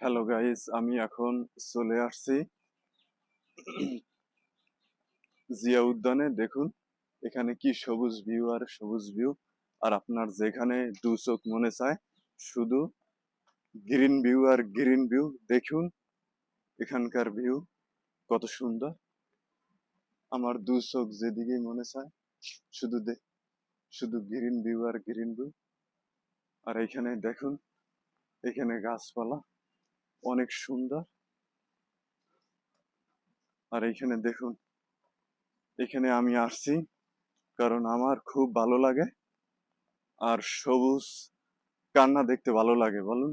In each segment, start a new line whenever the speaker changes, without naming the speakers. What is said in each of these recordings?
Hello guys আমি এখন চলে আসছি জিয়া উদ্যানে। দেখুন, এখানে কি সবুজ ভিউ আর সবুজ ভিউ আর আপনার যেখানে দু চোখ মনে চায়, শুধু গ্রিন ভিউ আর গ্রিন ভিউ দেখুন, এখানকার ভিউ কত সুন্দর। আমার দু চোখ যেদিকে মনে চায়, শুধু শুধু গ্রিন ভিউ আর গ্রিন ভিউ আর এখানে দেখুন, এখানে গাছপালা। অনেক সুন্দর। আর এখানে দেখুন, এখানে আমি আসছি কারণ আমার খুব ভালো লাগে। আর সবুজ কান্না দেখতে ভালো লাগে, বলুন।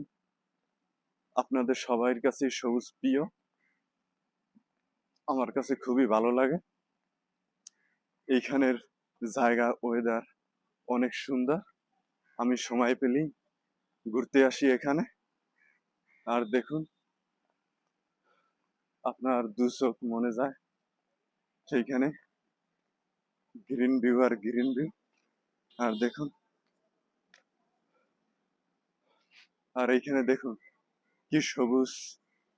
আপনাদের সবার কাছে সবুজ প্রিয়। আমার কাছে খুবই ভালো লাগে। এইখানের জায়গা ওয়েদার অনেক সুন্দর। আমি সময় পেলেই ঘুরতে আসি এখানে। আর দেখুন, আপনার দু চোখ মনে যায়। সেইখানে গ্রিন ভিউ আর গ্রিন ভিউ আর দেখুন, আর এইখানে দেখুন কি সবুজ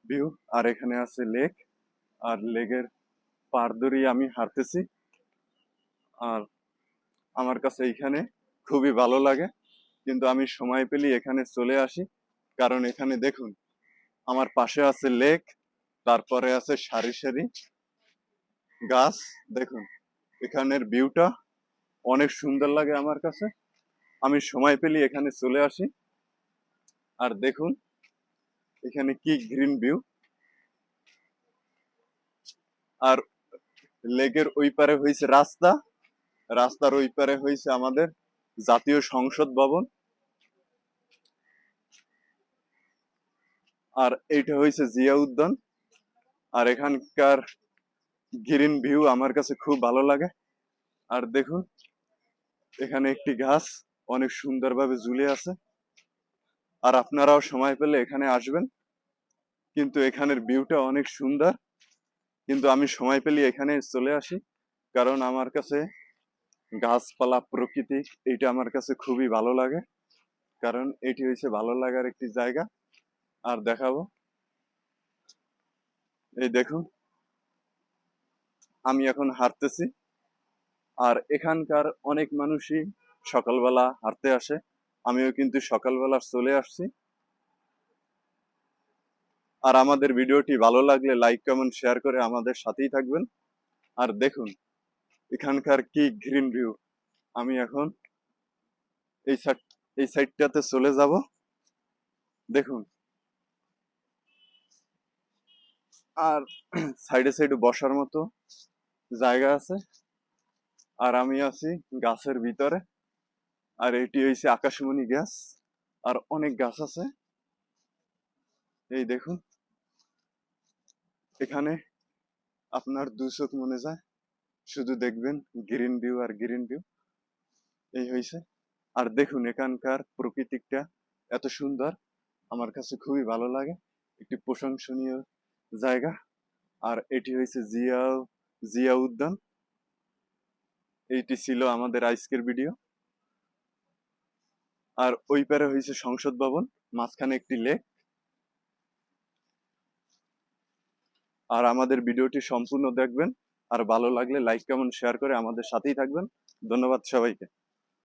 ভিউ আর এখানে আছে লেক আর লেকের পার ধরেই আমি হাঁটতেছি। আর আমার কাছে এইখানে খুবই ভালো লাগে। কিন্তু আমি সময় পেলেই এখানে চলে আসি। কারণ এখানে দেখুন, আমার পাশে আছে লেক, তারপরে আছে সারি সারি গাছ, দেখুন, এখানের ভিউটা অনেক সুন্দর লাগে আমার কাছে। আমি সময় পেলেই এখানে চলে আসি। আর দেখুন, এখানে কি গ্রিন ভিউ। আর লেকের ওই পারে হয়েছে রাস্তা। রাস্তার ওই পারে হয়েছে আমাদের জাতীয় সংসদ ভবন। আর এইটা হয়েছে জিয়া উদ্যান। আর এখানকার গ্রিন ভিউ আমার কাছে খুব ভালো লাগে। আর দেখুন, এখানে একটি গাছ অনেক সুন্দরভাবে ঝুলে আছে। আর আপনারাও সময় পেলে এখানে আসবেন। কিন্তু এখানের ভিউটা অনেক সুন্দর। কিন্তু আমি সময় পেলে এখানে চলে আসি। কারণ আমার কাছে গাছপালা, প্রকৃতি, এইটা আমার কাছে খুবই ভালো লাগে। কারণ এটি হয়েছে ভালো লাগার একটি জায়গা। আর দেখাবো। এই দেখুন। আমি এখন হাঁটতেছি। আর এখানকার অনেক মানুষই সকালবেলা হাঁটতে আসে। আমিও কিন্তু সকালবেলা চলে আসছি। আর আমাদের ভিডিওটি ভালো লাগলে লাইক, কমেন্ট, শেয়ার করে আমাদের সাথেই থাকবেন। আর দেখুন, এখানকার কি গ্রিন ভিউ। আমি এখন এই সাইড, এই সাইডটাতে চলে যাব। দেখুন। আর সাইডে সাইডে বসার মতো জায়গা আছে। আর আমি আছি গাছের ভিতরে। আর এটি হয়েছে আকাশমণি গাছ। আর অনেক গাছ আছে। এই দেখুন। এখানে আপনার দু চোখ মনে যায়। শুধু দেখবেন গ্রিন ভিউ আর গ্রিন ভিউ এই হয়েছে আর দেখুন এখানকার প্রকৃতিকটা এত সুন্দর। আমার কাছে খুবই ভালো লাগে। একটি প্রশংসনীয় জায়গা। আর এটি হয়েছে জিয়া জিয়া উদ্যান। এইটি ছিল আমাদের আজকের ভিডিও। আর ওই পারে হয়েছে সংসদ ভবন, মাঝখানে একটি লেক। আর আমাদের ভিডিওটি সম্পূর্ণ দেখবেন। আর ভালো লাগলে লাইক, কমেন্ট, শেয়ার করে আমাদের সাথেই থাকবেন। ধন্যবাদ সবাইকে।